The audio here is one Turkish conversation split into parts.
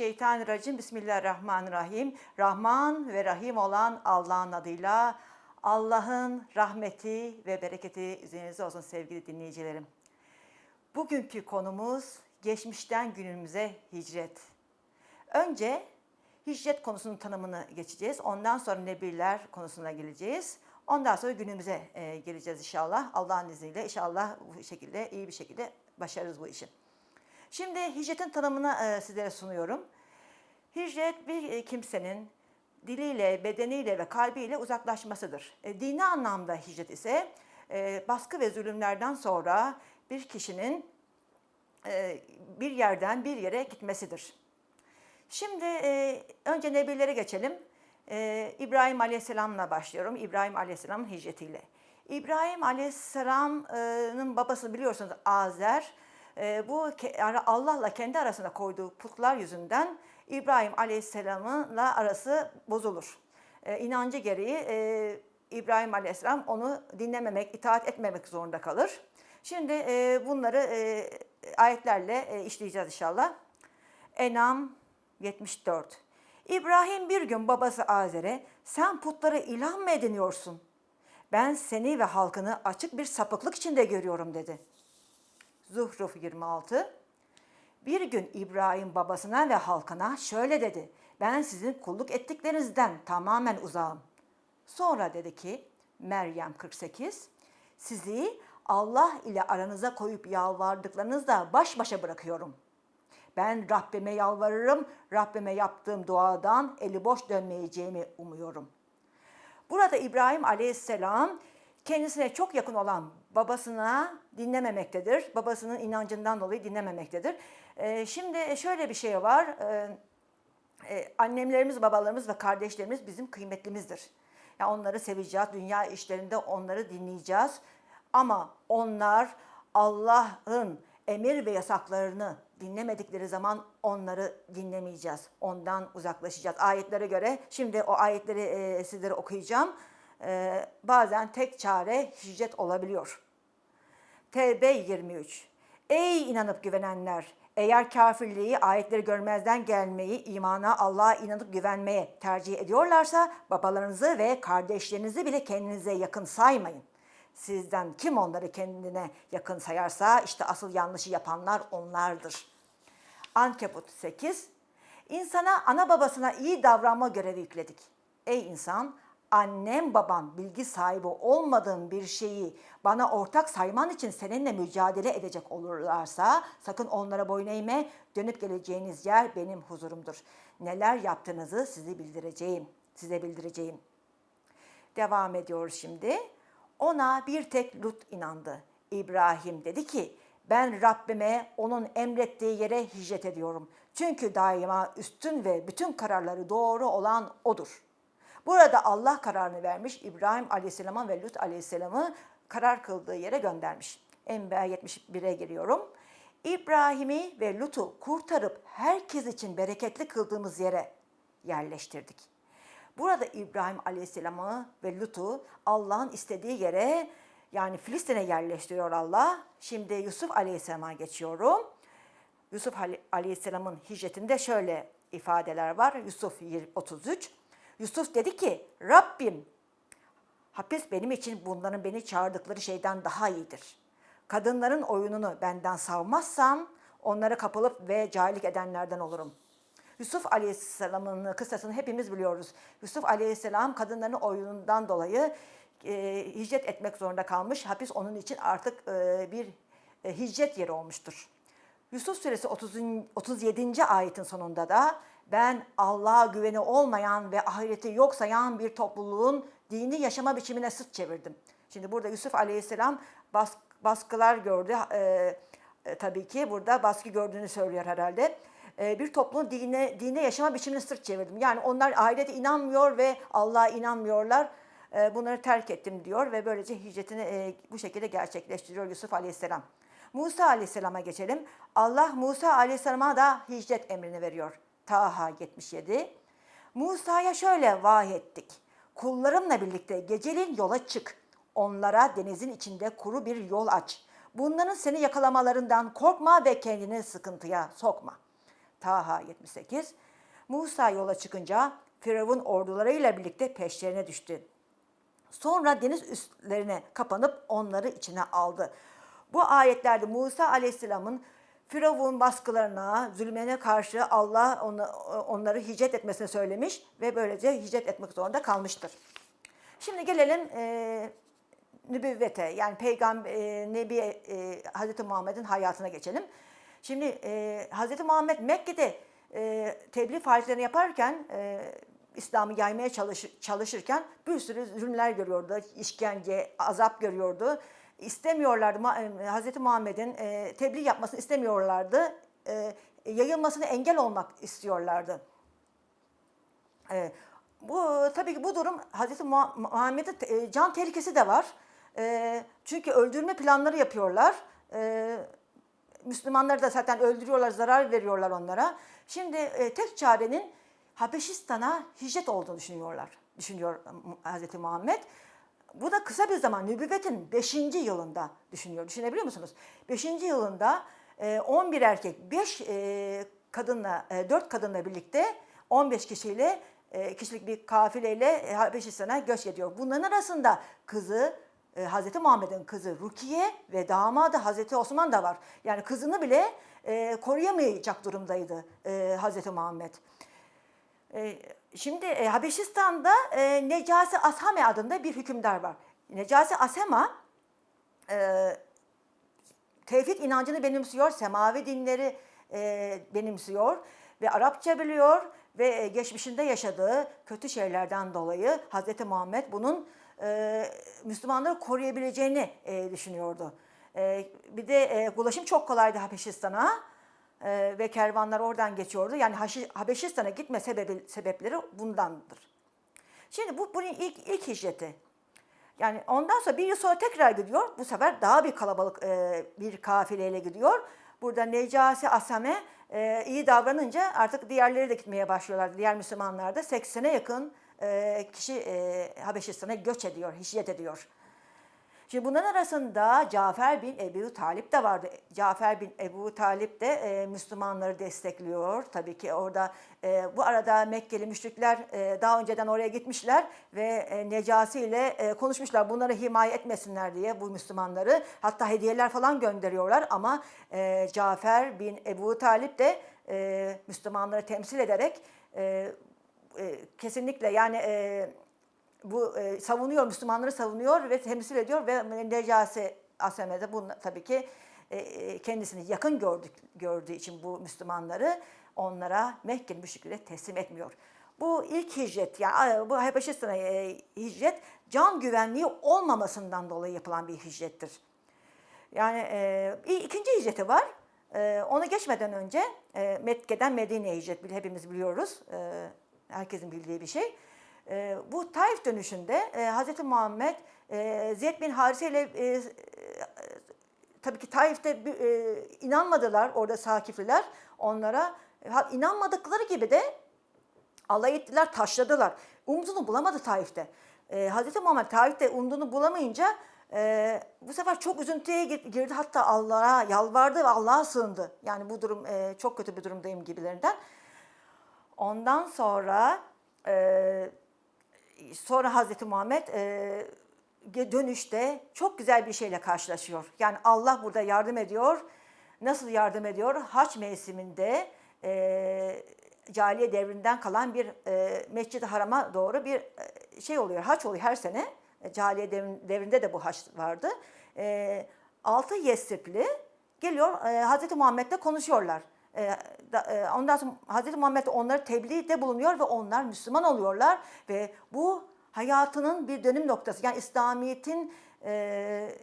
Euzubillahimineşşeytanirracim. Bismillahirrahmanirrahim. Rahman ve Rahim olan Allah'ın adıyla Allah'ın rahmeti ve bereketi üzerinize olsun sevgili dinleyicilerim. Bugünkü konumuz geçmişten günümüze hicret. Önce hicret konusunun tanımını geçeceğiz. Ondan sonra nebiler konusuna geleceğiz. Ondan sonra günümüze e, geleceğiz inşallah. Allah'ın izniyle inşallah bu şekilde iyi bir şekilde başarırız bu işi. Şimdi hicretin tanımını e, sizlere sunuyorum. Hicret bir e, kimsenin diliyle, bedeniyle ve kalbiyle uzaklaşmasıdır. E, dini anlamda hicret ise e, baskı ve zulümlerden sonra bir kişinin e, bir yerden bir yere gitmesidir. Şimdi e, önce nebilere geçelim. E, İbrahim Aleyhisselam'la başlıyorum. İbrahim Aleyhisselam'ın hicretiyle. İbrahim Aleyhisselam'ın babası biliyorsunuz Azer. E, bu Allah'la kendi arasında koyduğu putlar yüzünden İbrahim Aleyhisselam'la arası bozulur. E, inancı gereği e, İbrahim Aleyhisselam onu dinlememek, itaat etmemek zorunda kalır. Şimdi e, bunları e, ayetlerle e, işleyeceğiz inşallah. Enam 74. İbrahim bir gün babası Azer'e sen putları ilah mı ediniyorsun? Ben seni ve halkını açık bir sapıklık içinde görüyorum dedi. Zuhruf 26. Bir gün İbrahim babasına ve halkına şöyle dedi. Ben sizin kulluk ettiklerinizden tamamen uzağım. Sonra dedi ki Meryem 48. Sizi Allah ile aranıza koyup yalvardıklarınızla baş başa bırakıyorum. Ben Rabbime yalvarırım. Rabbime yaptığım duadan eli boş dönmeyeceğimi umuyorum. Burada İbrahim Aleyhisselam kendisine çok yakın olan babasına dinlememektedir. Babasının inancından dolayı dinlememektedir. Ee, şimdi şöyle bir şey var. Ee, e, annemlerimiz, babalarımız ve kardeşlerimiz bizim kıymetlimizdir. Yani onları seveceğiz, dünya işlerinde onları dinleyeceğiz. Ama onlar Allah'ın emir ve yasaklarını dinlemedikleri zaman onları dinlemeyeceğiz. Ondan uzaklaşacağız. Ayetlere göre şimdi o ayetleri e, sizlere okuyacağım. E, bazen tek çare hicret olabiliyor. Tevbe 23. Ey inanıp güvenenler! Eğer kafirliği, ayetleri görmezden gelmeyi, imana, Allah'a inanıp güvenmeye tercih ediyorlarsa babalarınızı ve kardeşlerinizi bile kendinize yakın saymayın. Sizden kim onları kendine yakın sayarsa işte asıl yanlışı yapanlar onlardır. Ankebut 8. İnsana ana babasına iyi davranma görevi yükledik. Ey insan, annem baban bilgi sahibi olmadığın bir şeyi bana ortak sayman için seninle mücadele edecek olurlarsa sakın onlara boyun eğme. Dönüp geleceğiniz yer benim huzurumdur. Neler yaptığınızı size bildireceğim. Size bildireceğim. Devam ediyoruz şimdi. Ona bir tek Lut inandı. İbrahim dedi ki ben Rabbime onun emrettiği yere hicret ediyorum. Çünkü daima üstün ve bütün kararları doğru olan odur. Burada Allah kararını vermiş İbrahim Aleyhisselam'a ve Lut Aleyhisselam'ı karar kıldığı yere göndermiş. Enbiya 71'e giriyorum. İbrahim'i ve Lut'u kurtarıp herkes için bereketli kıldığımız yere yerleştirdik. Burada İbrahim Aleyhisselam'ı ve Lut'u Allah'ın istediği yere yani Filistin'e yerleştiriyor Allah. Şimdi Yusuf Aleyhisselam'a geçiyorum. Yusuf Aleyhisselam'ın hicretinde şöyle ifadeler var. Yusuf 33. Yusuf dedi ki Rabbim hapis benim için bunların beni çağırdıkları şeyden daha iyidir. Kadınların oyununu benden savmazsam onlara kapılıp ve cahillik edenlerden olurum. Yusuf Aleyhisselam'ın kıssasını hepimiz biliyoruz. Yusuf Aleyhisselam kadınların oyunundan dolayı e, hicret etmek zorunda kalmış. Hapis onun için artık e, bir e, hicret yeri olmuştur. Yusuf suresi 30, 37. ayetin sonunda da ben Allah'a güveni olmayan ve ahireti yok sayan bir topluluğun dini yaşama biçimine sırt çevirdim. Şimdi burada Yusuf Aleyhisselam bas, baskılar gördü. E, e, tabii ki burada baskı gördüğünü söylüyor herhalde. E, bir toplumun dine, dine yaşama biçimine sırt çevirdim. Yani onlar ahirete inanmıyor ve Allah'a inanmıyorlar. E, bunları terk ettim diyor ve böylece hicretini e, bu şekilde gerçekleştiriyor Yusuf Aleyhisselam. Musa Aleyhisselam'a geçelim. Allah Musa Aleyhisselam'a da hicret emrini veriyor. Taha 77. Musa'ya şöyle vahyettik. Kullarımla birlikte geceliğin yola çık. Onlara denizin içinde kuru bir yol aç. Bunların seni yakalamalarından korkma ve kendini sıkıntıya sokma. Taha 78. Musa yola çıkınca Firavun ordularıyla birlikte peşlerine düştü. Sonra deniz üstlerine kapanıp onları içine aldı. Bu ayetlerde Musa Aleyhisselam'ın Firavun baskılarına, zulmene karşı Allah onu, onları hicret etmesini söylemiş ve böylece hicret etmek zorunda kalmıştır. Şimdi gelelim e, nübüvvete yani peygamber e, Nebi e, Hazreti Muhammed'in hayatına geçelim. Şimdi e, Hazreti Muhammed Mekke'de e, tebliğ faaliyetlerini yaparken e, İslam'ı yaymaya çalış, çalışırken bir sürü zulümler görüyordu, işkence, azap görüyordu. İstemiyorlardı e, Hazreti Muhammed'in e, tebliğ yapmasını istemiyorlardı. E, yayılmasını engel olmak istiyorlardı. Bu tabii ki bu durum Hazreti Muha- Muhammed'in e, can tehlikesi de var. Çünkü öldürme planları yapıyorlar. Müslümanları da zaten öldürüyorlar, zarar veriyorlar onlara. Şimdi tek çarenin Habeşistan'a hicret olduğunu düşünüyorlar. Düşünüyor Hazreti Muhammed. Bu da kısa bir zaman nübüvvetin 5. yılında düşünüyor. Düşünebiliyor musunuz? 5. yılında e, 11 erkek, 5 e, kadınla, e, 4 kadınla birlikte 15 kişiyle e, kişilik bir kafileyle e, Habeşistan'a göç ediyor. Bunların arasında kızı e, Hazreti Muhammed'in kızı Rukiye ve damadı Hazreti Osman da var. Yani kızını bile e, koruyamayacak durumdaydı e, Hazreti Muhammed. Şimdi e, Habeşistan'da e, Necasi Ashame adında bir hükümdar var. Necasi Ashama e, tevhid inancını benimsiyor, semavi dinleri e, benimsiyor ve Arapça biliyor ve e, geçmişinde yaşadığı kötü şeylerden dolayı Hz. Muhammed bunun e, Müslümanları koruyabileceğini e, düşünüyordu. E, bir de e, ulaşım çok kolaydı Habeşistan'a e, ve kervanlar oradan geçiyordu. Yani Habeşistan'a gitme sebebi, sebepleri bundandır. Şimdi bu bunun ilk ilk hicreti. Yani ondan sonra bir yıl sonra tekrar gidiyor. Bu sefer daha bir kalabalık e, bir kafileyle gidiyor. Burada Necasi Asame e, iyi davranınca artık diğerleri de gitmeye başlıyorlar. Diğer Müslümanlar da 80'e yakın e, kişi e, Habeşistan'a göç ediyor, hicret ediyor. Şimdi bunların arasında Cafer bin Ebu Talip de vardı. Cafer bin Ebu Talip de e, Müslümanları destekliyor. Tabii ki orada e, bu arada Mekkeli müşrikler e, daha önceden oraya gitmişler ve e, Necasi ile e, konuşmuşlar. Bunları himaye etmesinler diye bu Müslümanları. Hatta hediyeler falan gönderiyorlar ama e, Cafer bin Ebu Talip de e, Müslümanları temsil ederek e, e, kesinlikle yani e, bu e, savunuyor, Müslümanları savunuyor ve temsil ediyor ve Necasi Aseme de bunu tabii ki e, e, kendisini yakın gördük, gördüğü için bu Müslümanları onlara Mekkeli müşriklere teslim etmiyor. Bu ilk hicret, yani bu Habeşistan'a e, hicret can güvenliği olmamasından dolayı yapılan bir hicrettir. Yani e, ikinci hicreti var. E, onu geçmeden önce e, Mekke'den Medine'ye hicret hepimiz biliyoruz. E, herkesin bildiği bir şey. E, bu Taif dönüşünde e, Hz. Muhammed e, Zeyd bin Harise ile e, e, tabii ki Taif'te e, inanmadılar orada Sakifliler onlara. Ha, inanmadıkları gibi de alay ettiler, taşladılar. Umduğunu bulamadı Taif'te. Ee, Hz. Muhammed Taif'te umduğunu bulamayınca e, bu sefer çok üzüntüye gir- girdi. Hatta Allah'a yalvardı ve Allah'a sığındı. Yani bu durum e, çok kötü bir durumdayım gibilerinden. Ondan sonra e, sonra Hazreti Muhammed e, dönüşte çok güzel bir şeyle karşılaşıyor. Yani Allah burada yardım ediyor. Nasıl yardım ediyor? Haç mevsiminde e, cahiliye devrinden kalan bir e, Mescid-i Haram'a doğru bir e, şey oluyor. Haç oluyor her sene. E, cahiliye devrin- devrinde de bu haç vardı. E, altı Yesribli geliyor e, Hazreti Muhammed'le konuşuyorlar. E, da- e, ondan sonra Hazreti Muhammed onları tebliğde bulunuyor ve onlar Müslüman oluyorlar ve bu hayatının bir dönüm noktası. Yani İslamiyet'in e,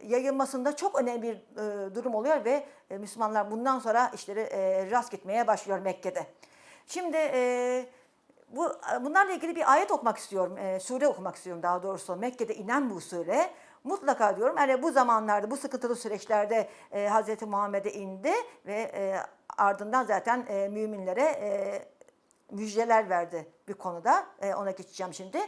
yayılmasında çok önemli bir e, durum oluyor ve Müslümanlar bundan sonra işleri rast gitmeye başlıyor Mekke'de. Şimdi bu bunlarla ilgili bir ayet okumak istiyorum. Sure okumak istiyorum daha doğrusu. Mekke'de inen bu sure. Mutlaka diyorum yani bu zamanlarda, bu sıkıntılı süreçlerde e, Hz. Muhammed'e indi ve ardından zaten e, müminlere e, müjdeler verdi bir konuda. E, ona geçeceğim şimdi.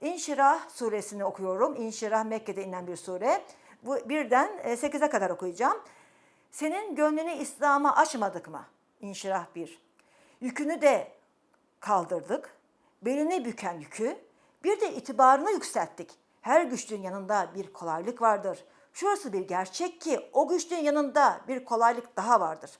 İnşirah suresini okuyorum. İnşirah Mekke'de inen bir sure. Bu birden e, 8'e kadar okuyacağım. Senin gönlünü İslam'a açmadık mı? İnşirah 1. Yükünü de kaldırdık. Belini büken yükü bir de itibarını yükselttik. Her güçlüğün yanında bir kolaylık vardır. Şurası bir gerçek ki o güçlüğün yanında bir kolaylık daha vardır.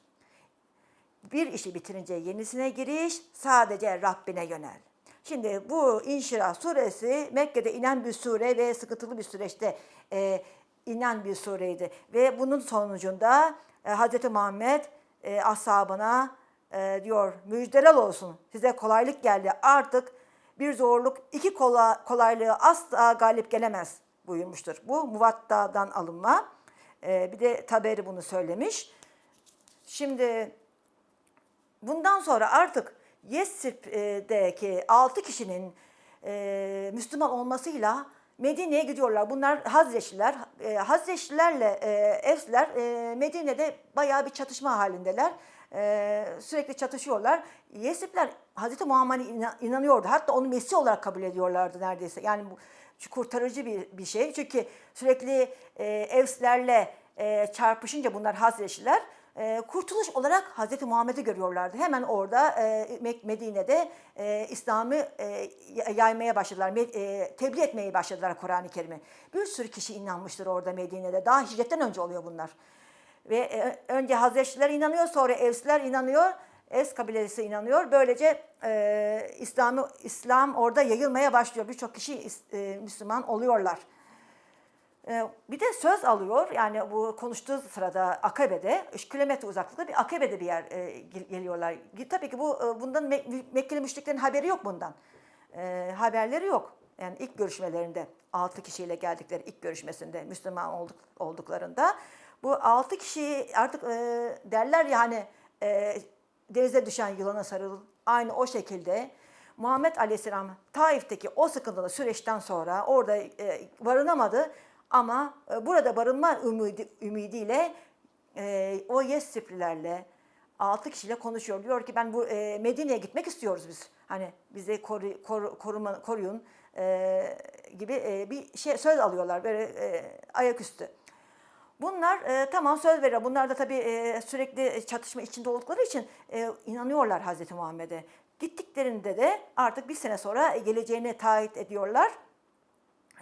Bir işi bitirince yenisine giriş, sadece Rabbine yönel. Şimdi bu İnşirah suresi Mekke'de inen bir sure ve sıkıntılı bir süreçte e, inen bir sureydi. Ve bunun sonucunda e, Hz. Muhammed e, ashabına e, diyor müjdeler olsun size kolaylık geldi artık bir zorluk iki kola, kolaylığı asla galip gelemez buyurmuştur. Bu Muvatta'dan alınma. E, bir de Taberi bunu söylemiş. Şimdi bundan sonra artık Yesrib'deki 6 kişinin e, Müslüman olmasıyla Medine'ye gidiyorlar. Bunlar Hazreçliler. E, Hazreçlilerle e, Evsler e, Medine'de bayağı bir çatışma halindeler. E, sürekli çatışıyorlar. Yesribler Hazreti Muhammed'e inan- inanıyordu. Hatta onu Mesih olarak kabul ediyorlardı neredeyse. Yani bu kurtarıcı bir, bir şey. Çünkü sürekli e, Evslerle e, çarpışınca bunlar Hazreçliler e, kurtuluş olarak Hazreti Muhammed'i görüyorlardı. Hemen orada e, Medine'de e, İslam'ı e, yaymaya başladılar, e, tebliğ etmeye başladılar Kur'an-ı Kerim'i. Bir sürü kişi inanmıştır orada Medine'de. Daha hicretten önce oluyor bunlar. Ve e, önce Hazreçliler inanıyor, sonra Evsler inanıyor. Evs kabilesi inanıyor. Böylece e, İslam'ı İslam orada yayılmaya başlıyor. Birçok kişi e, Müslüman oluyorlar. Ee, Bir de söz alıyor yani bu konuştuğu sırada Akabe'de 3 kilometre uzaklıkta bir Akabe'de bir yer e, gel- geliyorlar. Tabii ki bu e, bundan Me- Mekkeli müşriklerin haberi yok bundan. E, haberleri yok. Yani ilk görüşmelerinde 6 kişiyle geldikleri ilk görüşmesinde Müslüman olduk, olduklarında bu 6 kişi artık derler ya hani e, denize düşen yılana sarıl. Aynı o şekilde Muhammed Aleyhisselam Taif'teki o sıkıntılı süreçten sonra orada e, barınamadı ama e, burada barınma ümidi, ümidiyle e, o Yesriplilerle altı kişiyle konuşuyor. Diyor ki ben bu e, Medine'ye gitmek istiyoruz biz. Hani bizi koru, koru- koruma, koruyun e, gibi e, bir şey söz alıyorlar böyle e, ayaküstü. Bunlar e, tamam söz veriyor. Bunlar da tabii e, sürekli çatışma içinde oldukları için e, inanıyorlar Hazreti Muhammed'e. Gittiklerinde de artık bir sene sonra geleceğini taahhüt ediyorlar.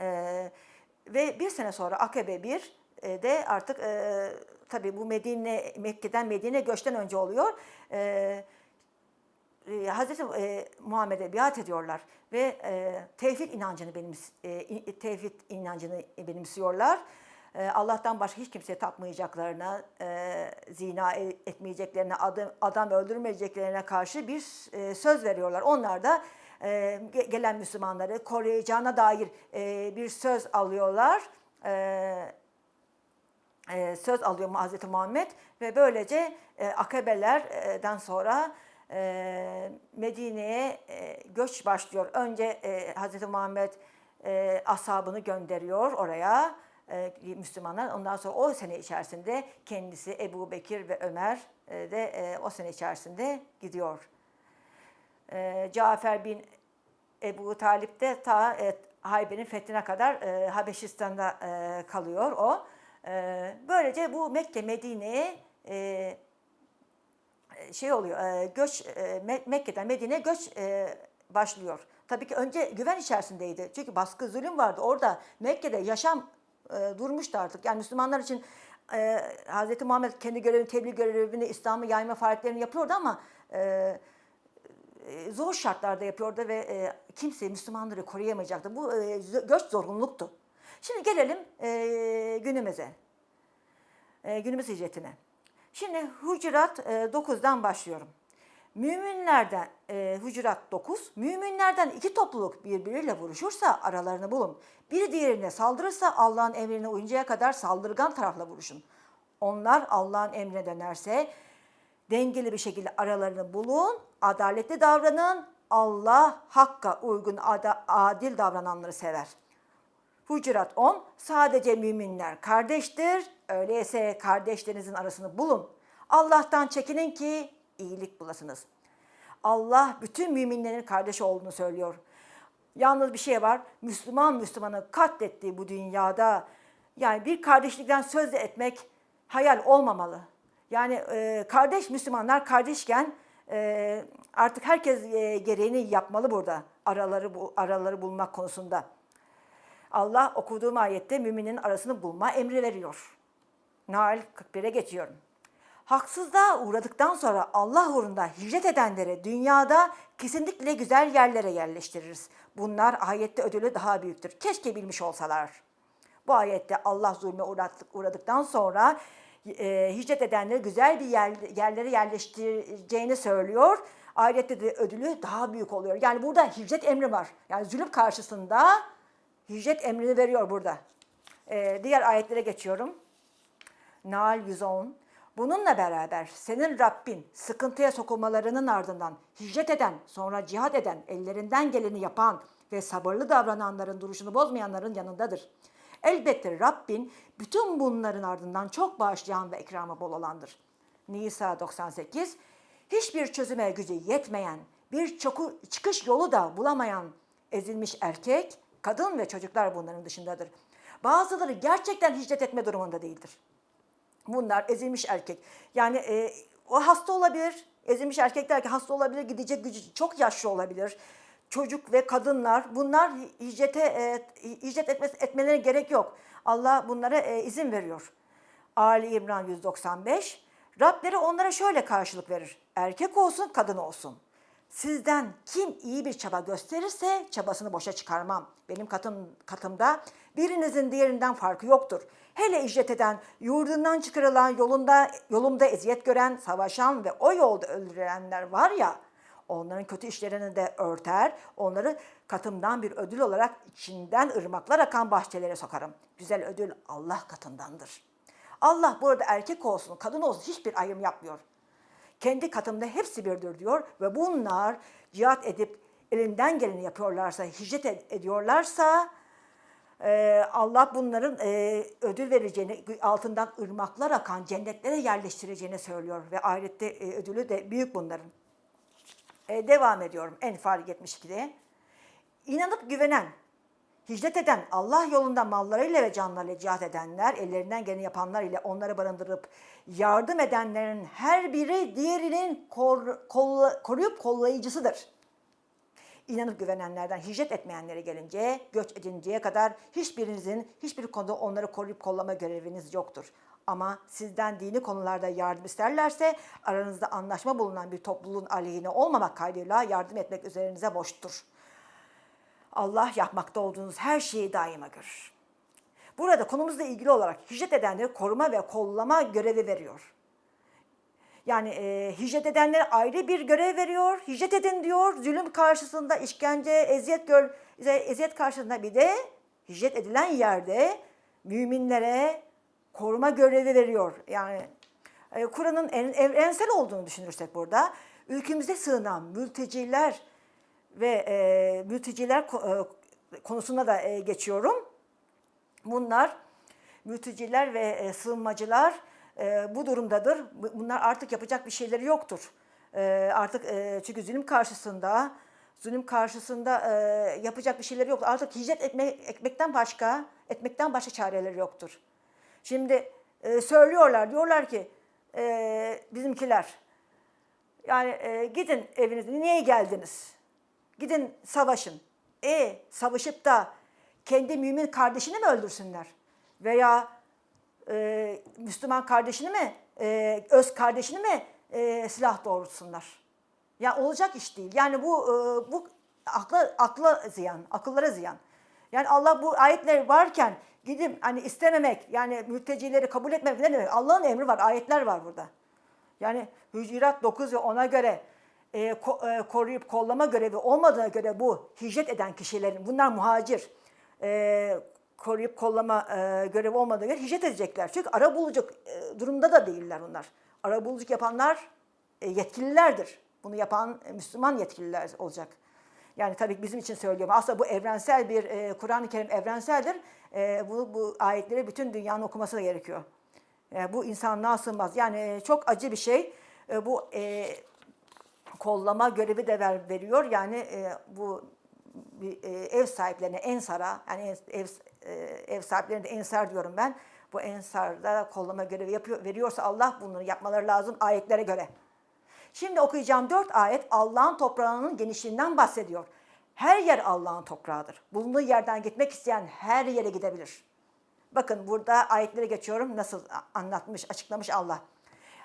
E, ve bir sene sonra Akabe 1 e, de artık e, tabii bu Medine Mekke'den Medine göçten önce oluyor. E, e, Hazreti e, Muhammed'e biat ediyorlar ve e, tevhid inancını benim e, in- tevhid inancını benimsiyorlar. E, Allah'tan başka hiç kimseye tapmayacaklarına, e, zina e- etmeyeceklerine, adam, adam öldürmeyeceklerine karşı bir e, söz veriyorlar. Onlar da ge- gelen Müslümanları koruyacağına dair bir söz alıyorlar. Söz alıyor Hazreti Muhammed ve böylece akabelerden sonra Medine'ye göç başlıyor. Önce e, Muhammed e, ashabını gönderiyor oraya Müslümanlar. Ondan sonra o sene içerisinde kendisi Ebu Bekir ve Ömer de o sene içerisinde gidiyor. E, Cafer bin Ebu Talip de ta e, Hayber'in fethine kadar e, Habeşistan'da e, kalıyor o. E, böylece bu Mekke Medine'ye e, şey oluyor, e, göç e, Me- Mekke'den Medine'ye göç e, başlıyor. Tabii ki önce güven içerisindeydi. Çünkü baskı, zulüm vardı. Orada Mekke'de yaşam e, durmuştu artık. Yani Müslümanlar için e, Hz. Muhammed kendi görevini, tebliğ görevini, İslam'ı yayma faaliyetlerini yapıyordu ama e, zor şartlarda yapıyordu ve e, kimse Müslümanları koruyamayacaktı. Bu e, göç zorunluluktu. Şimdi gelelim e, günümüze. E, günümüz hicretine. Şimdi Hucurat e, 9'dan başlıyorum. Müminlerden, e, Hucurat 9, müminlerden iki topluluk birbiriyle vuruşursa aralarını bulun. Biri diğerine saldırırsa Allah'ın emrine uyuncaya kadar saldırgan tarafla vuruşun. Onlar Allah'ın emrine dönerse dengeli bir şekilde aralarını bulun, adaletli davranın. Allah hakka uygun adil davrananları sever. Hucurat 10. Sadece müminler kardeştir. Öyleyse kardeşlerinizin arasını bulun. Allah'tan çekinin ki iyilik bulasınız. Allah bütün müminlerin kardeş olduğunu söylüyor. Yalnız bir şey var. Müslüman Müslümanı katlettiği bu dünyada yani bir kardeşlikten söz etmek hayal olmamalı. Yani e, kardeş Müslümanlar kardeşken e, artık herkes e, gereğini yapmalı burada araları bu araları bulmak konusunda. Allah okuduğum ayette müminin arasını bulma emri veriyor. Nail 41'e geçiyorum. Haksızlığa uğradıktan sonra Allah uğrunda hicret edenleri dünyada kesinlikle güzel yerlere yerleştiririz. Bunlar ayette ödülü daha büyüktür. Keşke bilmiş olsalar. Bu ayette Allah zulme uğradıktan sonra e, hicret edenleri güzel bir yer, yerlere yerleştireceğini söylüyor. Ayette de ödülü daha büyük oluyor. Yani burada hicret emri var. Yani zulüm karşısında hicret emrini veriyor burada. E, diğer ayetlere geçiyorum. Nail 110. Bununla beraber senin Rabbin sıkıntıya sokulmalarının ardından hicret eden, sonra cihat eden, ellerinden geleni yapan ve sabırlı davrananların duruşunu bozmayanların yanındadır. Elbette Rabbin bütün bunların ardından çok bağışlayan ve ikramı bol olandır. Nisa 98 Hiçbir çözüme gücü yetmeyen, bir çoku, çıkış yolu da bulamayan ezilmiş erkek, kadın ve çocuklar bunların dışındadır. Bazıları gerçekten hicret etme durumunda değildir. Bunlar ezilmiş erkek. Yani e, o hasta olabilir. Ezilmiş erkek derken hasta olabilir, gidecek gücü çok yaşlı olabilir. Çocuk ve kadınlar bunlar hicrete e, hicret etme, etmelerine gerek yok. Allah bunlara e, izin veriyor. Ali İmran 195 Rableri onlara şöyle karşılık verir. Erkek olsun, kadın olsun. Sizden kim iyi bir çaba gösterirse çabasını boşa çıkarmam. Benim katım, katımda birinizin diğerinden farkı yoktur. Hele icret eden, yurdundan çıkarılan, yolunda yolumda eziyet gören, savaşan ve o yolda öldürülenler var ya, onların kötü işlerini de örter, onları katımdan bir ödül olarak içinden ırmaklar akan bahçelere sokarım. Güzel ödül Allah katındandır. Allah burada erkek olsun, kadın olsun hiçbir ayrım yapmıyor kendi katımda hepsi birdir diyor ve bunlar cihat edip elinden geleni yapıyorlarsa, hicret ed- ediyorlarsa e, Allah bunların e, ödül vereceğini, altından ırmaklar akan cennetlere yerleştireceğini söylüyor ve ahirette e, ödülü de büyük bunların. E, devam ediyorum Enfal 72'de. İnanıp güvenen, hicret eden, Allah yolunda mallarıyla ve canlarıyla cihat edenler, ellerinden geleni yapanlar ile onları barındırıp yardım edenlerin her biri diğerinin kor, kolla- koruyup kollayıcısıdır. İnanıp güvenenlerden hicret etmeyenlere gelince, göç edinceye kadar hiçbirinizin hiçbir konuda onları koruyup kollama göreviniz yoktur. Ama sizden dini konularda yardım isterlerse aranızda anlaşma bulunan bir topluluğun aleyhine olmamak kaydıyla yardım etmek üzerinize boştur. Allah yapmakta olduğunuz her şeyi daima görür. Burada konumuzla ilgili olarak hicret edenleri koruma ve kollama görevi veriyor. Yani e, hicret edenlere ayrı bir görev veriyor. Hicret edin diyor. Zulüm karşısında işkence, eziyet gör, eziyet karşısında bir de hicret edilen yerde müminlere koruma görevi veriyor. Yani e, Kur'an'ın en- evrensel olduğunu düşünürsek burada ülkemize sığınan mülteciler ve e, mülteciler e, konusuna da e, geçiyorum. Bunlar mülteciler ve e, sığınmacılar e, bu durumdadır. Bu- Bunlar artık yapacak bir şeyleri yoktur. E, artık e, çünkü zulüm karşısında zulüm karşısında e, yapacak bir şeyleri yok. Artık hicret etme, etmekten başka etmekten başka çareleri yoktur. Şimdi e, söylüyorlar diyorlar ki e, bizimkiler yani e, gidin evinize niye geldiniz? Gidin savaşın. E savaşıp da kendi mümin kardeşini mi öldürsünler? Veya e, Müslüman kardeşini mi, e, öz kardeşini mi e, silah doğrultsunlar? Ya olacak iş değil. Yani bu e, bu akla akla ziyan, akıllara ziyan. Yani Allah bu ayetler varken gidip hani istememek, yani mültecileri kabul etmemek ne demek? Allah'ın emri var, ayetler var burada. Yani Hücurat 9 ve 10'a göre e, ko- e, koruyup kollama görevi olmadığına göre bu hicret eden kişilerin, bunlar muhacir, e, koruyup kollama e, görevi olmadığına göre hicret edecekler. Çünkü ara buluculuk e, durumda da değiller bunlar. Ara buluculuk yapanlar e, yetkililerdir. Bunu yapan e, Müslüman yetkililer olacak. Yani tabii bizim için söylüyorum. Aslında bu evrensel bir, e, Kur'an-ı Kerim evrenseldir. E, bu, bu ayetleri bütün dünyanın okuması da gerekiyor. E, bu insanlığa sığmaz. Yani e, çok acı bir şey. E, bu e, kollama görevi de ver, veriyor. Yani e, bu bir, e, ev sahiplerine ensara, yani ev, e, ev sahiplerine de ensar diyorum ben. Bu ensarda kollama görevi yapıyor, veriyorsa Allah bunları yapmaları lazım ayetlere göre. Şimdi okuyacağım dört ayet Allah'ın toprağının genişliğinden bahsediyor. Her yer Allah'ın toprağıdır. Bulunduğu yerden gitmek isteyen her yere gidebilir. Bakın burada ayetlere geçiyorum nasıl anlatmış, açıklamış Allah.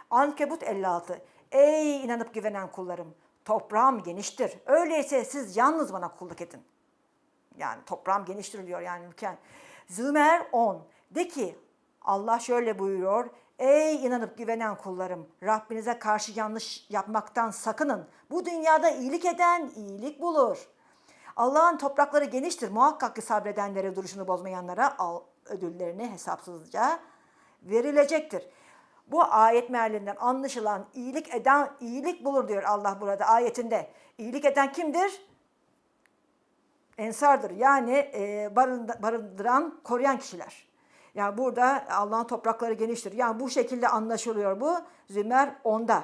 Ankebut 56. Ey inanıp güvenen kullarım, toprağım geniştir. Öyleyse siz yalnız bana kulluk edin. Yani toprağım geniştir yani ülken. Zümer 10. De ki Allah şöyle buyuruyor. Ey inanıp güvenen kullarım, Rabbinize karşı yanlış yapmaktan sakının. Bu dünyada iyilik eden iyilik bulur. Allah'ın toprakları geniştir. Muhakkak ki sabredenlere, duruşunu bozmayanlara al, ödüllerini hesapsızca verilecektir. Bu ayet mealinden anlaşılan iyilik eden iyilik bulur diyor Allah burada ayetinde. İyilik eden kimdir? Ensardır. Yani e, barındı- barındıran, koruyan kişiler. Yani burada Allah'ın toprakları geniştir. Yani bu şekilde anlaşılıyor bu. Zümer 10'da.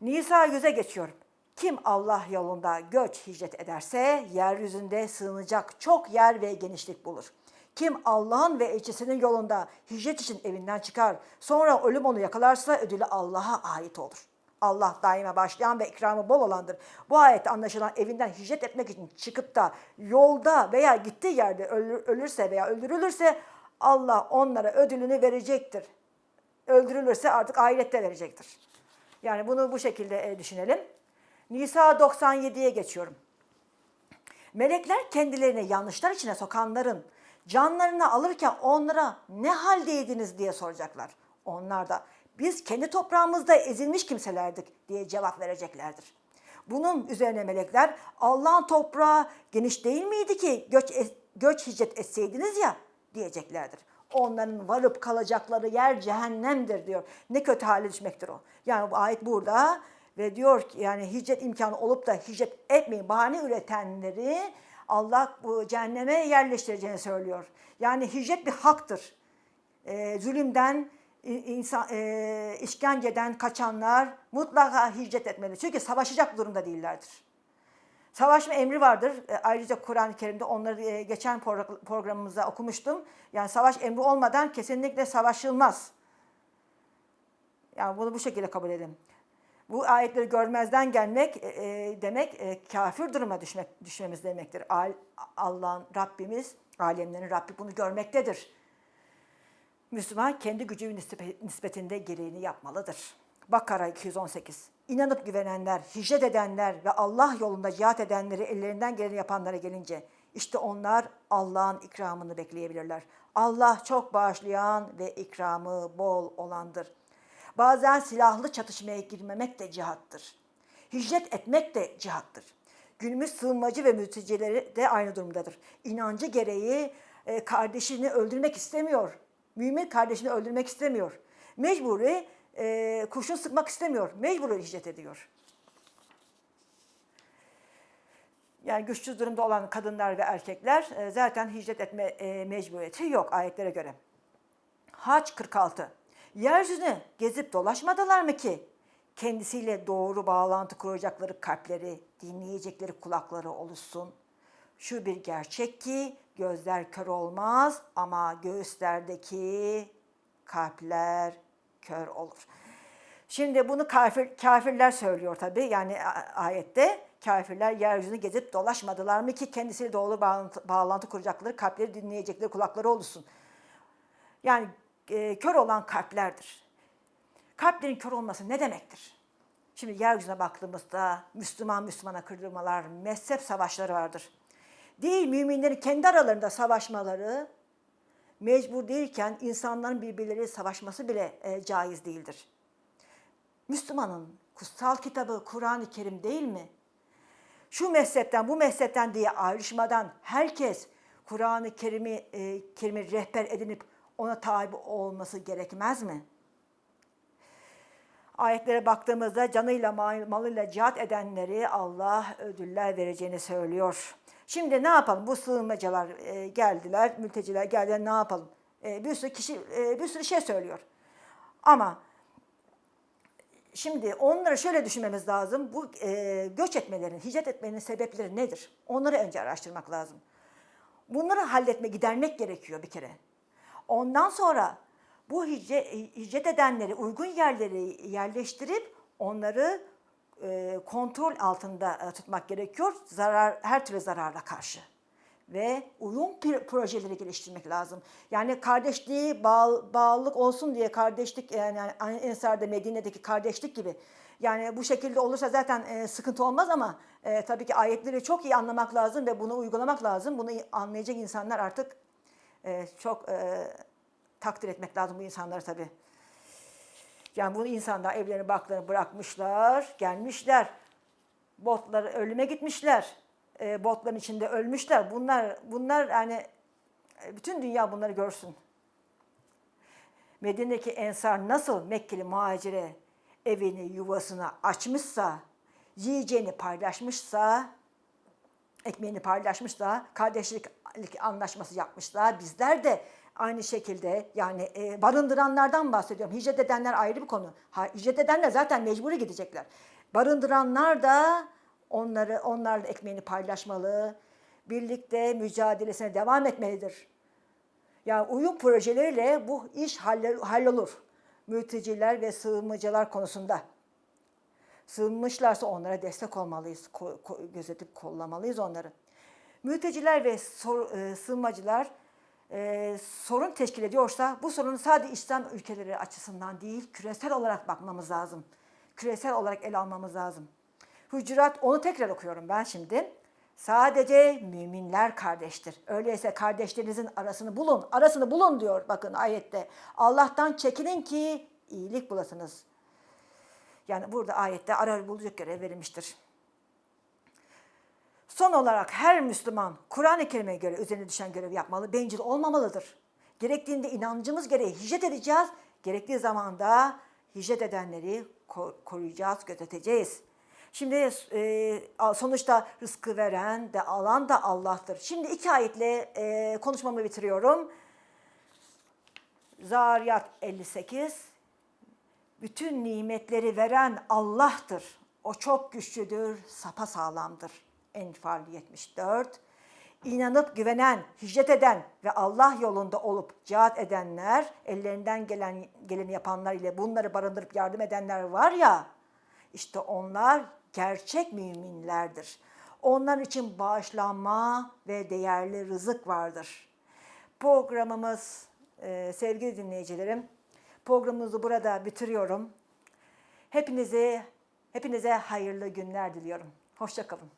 Nisa 100'e geçiyorum. Kim Allah yolunda göç hicret ederse yeryüzünde sığınacak çok yer ve genişlik bulur. Kim Allah'ın ve elçisinin yolunda hicret için evinden çıkar, sonra ölüm onu yakalarsa ödülü Allah'a ait olur. Allah daima başlayan ve ikramı bol olandır. Bu ayette anlaşılan evinden hicret etmek için çıkıp da yolda veya gittiği yerde ölür- ölürse veya öldürülürse Allah onlara ödülünü verecektir. Öldürülürse artık ahirette verecektir. Yani bunu bu şekilde e, düşünelim. Nisa 97'ye geçiyorum. Melekler kendilerine yanlışlar içine sokanların canlarını alırken onlara ne haldeydiniz diye soracaklar. Onlar da biz kendi toprağımızda ezilmiş kimselerdik diye cevap vereceklerdir. Bunun üzerine melekler Allah'ın toprağı geniş değil miydi ki göç, göç hicret etseydiniz ya diyeceklerdir. Onların varıp kalacakları yer cehennemdir diyor. Ne kötü hale düşmektir o. Yani bu ayet burada ve diyor ki yani hicret imkanı olup da hicret etmeyin bahane üretenleri Allah bu cehenneme yerleştireceğini söylüyor. Yani hicret bir haktır. Ee, zulümden, insan, e, işkenceden kaçanlar mutlaka hicret etmeli. Çünkü savaşacak durumda değillerdir. Savaşma emri vardır. E, Ayrıca Kur'an-ı Kerim'de onları e, geçen pro- programımızda okumuştum. Yani savaş emri olmadan kesinlikle savaşılmaz. Yani bunu bu şekilde kabul edin. Bu ayetleri görmezden gelmek e, e, demek e, kafir duruma düşmek düşmemiz demektir. Al- Allah'ın Rabbimiz, alemlerin Rabbi bunu görmektedir. Müslüman kendi gücü nispe- nispetinde gereğini yapmalıdır. Bakara 218. İnanıp güvenenler, hicret edenler ve Allah yolunda cihat edenleri ellerinden geleni yapanlara gelince işte onlar Allah'ın ikramını bekleyebilirler. Allah çok bağışlayan ve ikramı bol olandır. Bazen silahlı çatışmaya girmemek de cihattır. Hicret etmek de cihattır. Günümüz sığınmacı ve mültecileri de aynı durumdadır. İnancı gereği e, kardeşini öldürmek istemiyor. Mümin kardeşini öldürmek istemiyor. Mecburi e, kurşun sıkmak istemiyor. Mecburi hicret ediyor. Yani güçsüz durumda olan kadınlar ve erkekler e, zaten hicret etme e, mecburiyeti yok ayetlere göre. Haç 46. Yeryüzünü gezip dolaşmadılar mı ki? Kendisiyle doğru bağlantı kuracakları kalpleri, dinleyecekleri kulakları oluşsun. Şu bir gerçek ki gözler kör olmaz ama göğüslerdeki kalpler kör olur. Şimdi bunu kafir, kafirler söylüyor tabii yani ayette. Kafirler yeryüzünü gezip dolaşmadılar mı ki kendisiyle doğru bağlantı, kuracakları kalpleri dinleyecekleri kulakları oluşsun. Yani e, kör olan kalplerdir. Kalplerin kör olması ne demektir? Şimdi yeryüzüne baktığımızda Müslüman Müslümana kırdırmalar, mezhep savaşları vardır. Değil müminlerin kendi aralarında savaşmaları mecbur değilken insanların birbirleriyle savaşması bile e, caiz değildir. Müslümanın kutsal kitabı Kur'an-ı Kerim değil mi? Şu mezhepten bu mezhepten diye ayrışmadan herkes Kur'an-ı Kerim'i e, Kerim'i rehber edinip ona tabi olması gerekmez mi? Ayetlere baktığımızda canıyla mal- malıyla cihat edenleri Allah ödüller vereceğini söylüyor. Şimdi ne yapalım? Bu sığınmacılar e, geldiler, mülteciler geldiler ne yapalım? E, bir sürü kişi e, bir sürü şey söylüyor. Ama Şimdi onları şöyle düşünmemiz lazım. Bu e, göç etmelerin, hicret etmenin sebepleri nedir? Onları önce araştırmak lazım. Bunları halletme, gidermek gerekiyor bir kere. Ondan sonra bu hicret, hicret edenleri uygun yerlere yerleştirip onları e, kontrol altında e, tutmak gerekiyor. Zarar her türlü zarara karşı ve uyum projeleri geliştirmek lazım. Yani kardeşliği bağ, bağlılık olsun diye kardeşlik yani Ensar'da Medine'deki kardeşlik gibi. Yani bu şekilde olursa zaten e, sıkıntı olmaz ama e, tabii ki ayetleri çok iyi anlamak lazım ve bunu uygulamak lazım. Bunu anlayacak insanlar artık e, çok e, takdir etmek lazım bu insanları tabii. Yani bu insanlar evlerini barklarını bırakmışlar, gelmişler. Botları ölüme gitmişler. E, botların içinde ölmüşler. Bunlar bunlar yani e, bütün dünya bunları görsün. Medine'deki ensar nasıl Mekkeli muhacire evini, yuvasını açmışsa, yiyeceğini paylaşmışsa, ekmeğini paylaşmışsa, kardeşlik anlaşması yapmışlar. Bizler de aynı şekilde yani e, barındıranlardan bahsediyorum. Hicret edenler ayrı bir konu. Ha, hicret edenler zaten mecburi gidecekler. Barındıranlar da onları onlarla ekmeğini paylaşmalı. Birlikte mücadelesine devam etmelidir. Yani uyum projeleriyle bu iş hallolur. Mülteciler ve sığınmacılar konusunda. Sığınmışlarsa onlara destek olmalıyız, ko- ko- gözetip kollamalıyız onları. Mülteciler ve sor- e, sığınmacılar e, sorun teşkil ediyorsa bu sorunu sadece İslam ülkeleri açısından değil, küresel olarak bakmamız lazım. Küresel olarak ele almamız lazım. Hucurat onu tekrar okuyorum ben şimdi. Sadece müminler kardeştir. Öyleyse kardeşlerinizin arasını bulun. Arasını bulun diyor bakın ayette. Allah'tan çekinin ki iyilik bulasınız. Yani burada ayette arar bulacak görev verilmiştir. Son olarak her Müslüman Kur'an-ı Kerim'e göre üzerine düşen görevi yapmalı, bencil olmamalıdır. Gerektiğinde inancımız gereği hicret edeceğiz, gerektiği zamanda hicret edenleri ko- koruyacağız, gözeteceğiz. Şimdi e, sonuçta rızkı veren de alan da Allah'tır. Şimdi iki ayetle e, konuşmamı bitiriyorum. Zariyat 58 bütün nimetleri veren Allah'tır. O çok güçlüdür, sapa sağlamdır. Enfal 74. İnanıp güvenen, hicret eden ve Allah yolunda olup cihat edenler, ellerinden gelen geleni yapanlar ile bunları barındırıp yardım edenler var ya, işte onlar gerçek müminlerdir. Onlar için bağışlanma ve değerli rızık vardır. Programımız e, sevgili dinleyicilerim, programımızı burada bitiriyorum. Hepinize hepinize hayırlı günler diliyorum. Hoşçakalın.